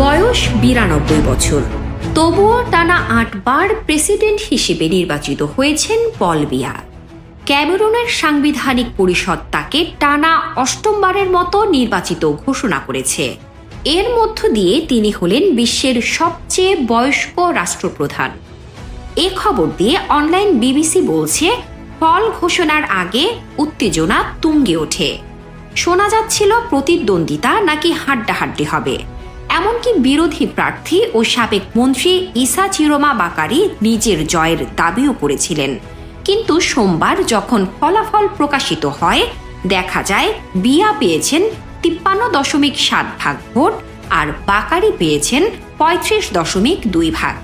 বয়স বিরানব্বই বছর। তবুও টানা আটবার প্রেসিডেন্ট হিসেবে নির্বাচিত হয়েছেন পল বিয়া। ক্যামেরুনের সাংবিধানিক পরিষদ তাকে টানা অষ্টমবারের মতো নির্বাচিত ঘোষণা করেছে। এর মধ্য দিয়ে তিনি হলেন বিশ্বের সবচেয়ে বয়স্ক রাষ্ট্রপ্রধান। এ খবর দিয়ে অনলাইন বিবিসি বলছে ফল ঘোষণার আগে উত্তেজনা তুঙ্গে ওঠে। শোনা যাচ্ছিল প্রতিদ্বন্দ্বিতা নাকি হাড্ডাহাড্ডি হবে। এমনকি বিরোধী প্রার্থী ও সাবেক মন্ত্রী ইসা চিরোমা বাকারি নিজের জয়ের দাবিও করেছিলেন। কিন্তু সোমবার যখন ফলাফল প্রকাশিত হয়, দেখা যায় বিয়া পেয়েছেন তিপ্পান্ন দশমিক সাত ভাগ ভোট আর বাকারি পেয়েছেন পঁয়ত্রিশ দশমিক দুই ভাগ।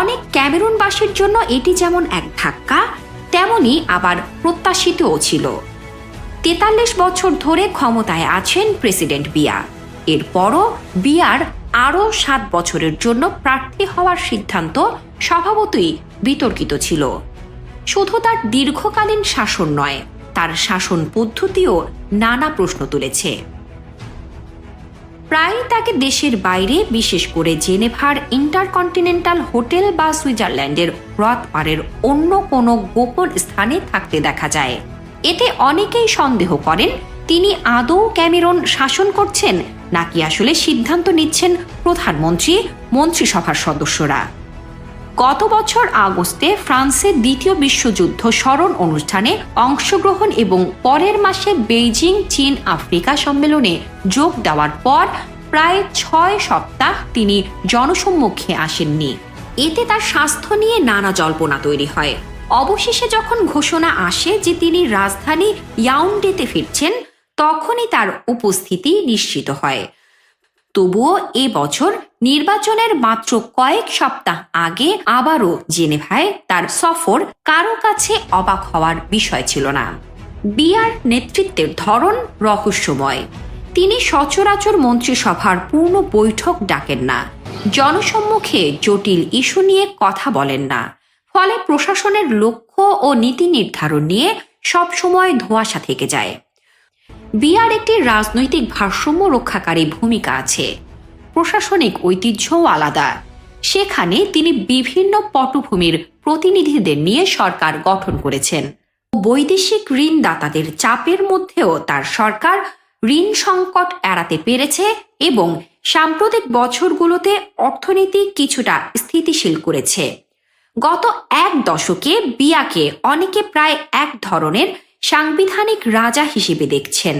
অনেক ক্যামেরুনবাসীর জন্য এটি যেমন এক ধাক্কা, তেমনি আবার প্রত্যাশিতও ছিল। তেতাল্লিশ বছর ধরে ক্ষমতায় আছেন প্রেসিডেন্ট বিয়া। এরপরও বিয়ার আরও সাত বছরের জন্য প্রার্থী হওয়ার সিদ্ধান্ত স্বভাবতই বিতর্কিত ছিল। শুধু তার দীর্ঘকালীন শাসন নয়, তার শাসন পদ্ধতিও নানা প্রশ্ন তুলেছে। প্রায়ই তাকে দেশের বাইরে, বিশেষ করে জেনেভার ইন্টারকন্টিনেন্টাল হোটেল বা সুইজারল্যান্ডের হ্রদ পাড়ের অন্য কোনো গোপন স্থানে থাকতে দেখা যায়। এতে অনেকেই সন্দেহ করেন তিনি আদৌ ক্যামেরন শাসন করছেন, নাকি আসলে সিদ্ধান্ত নিচ্ছেন প্রধানমন্ত্রী, মন্ত্রিসভার সদস্যরা? গত বছর আগস্টে ফ্রান্সের দ্বিতীয় বিশ্বযুদ্ধ স্মরণ অনুষ্ঠানে অংশগ্রহণ এবং পরের মাসে বেইজিং, চীন, আফ্রিকা সম্মেলনে যোগ দেওয়ার পর প্রায় ছয় সপ্তাহ তিনি জনসম্মুখে আসেননি। এতে তার স্বাস্থ্য নিয়ে নানা জল্পনা তৈরি হয়। অবশেষে যখন ঘোষণা আসে যে তিনি রাজধানী ইয়াউন্ডেতে ফিরছেন তখনই তার উপস্থিতি নিশ্চিত হয়। তবুও এ বছর নির্বাচনের মাত্র কয়েক সপ্তাহ আগে আবারও জেনেভায় তার সফর কারও কাছে অবাক হওয়ার বিষয় ছিল না। বিয়ার নেতৃত্বের ধরন রহস্যময়। তিনি সচরাচর মন্ত্রিসভার পূর্ণ বৈঠক ডাকেন না। জনসম্মুখে জটিল ইস্যু নিয়ে কথা বলেন না। ফলে প্রশাসনের লক্ষ্য ও নীতি নির্ধারণ নিয়ে সবসময় ধোঁয়াশা থেকে যায়। বিয়ার একটি রাজনৈতিক ভারসাম্য রক্ষাকারী ভূমিকা আছে। প্রশাসনিক ঐতিহ্যও আলাদা। সেখানে তিনি বিভিন্ন পটভূমির প্রতিনিধিদের নিয়ে সরকার গঠন করেছেন। বৈদেশিক ঋণদাতাদের চাপের মধ্যেও তার সরকার ঋণ সংকট এড়াতে পেরেছে এবং সাম্প্রতিক বছরগুলোতে অর্থনীতি কিছুটা স্থিতিশীল করেছে। গত এক দশকে বিয়াকে অনেকে প্রায় এক ধরনের সাংবিধানিক রাজা হিসেবে দেখছেন।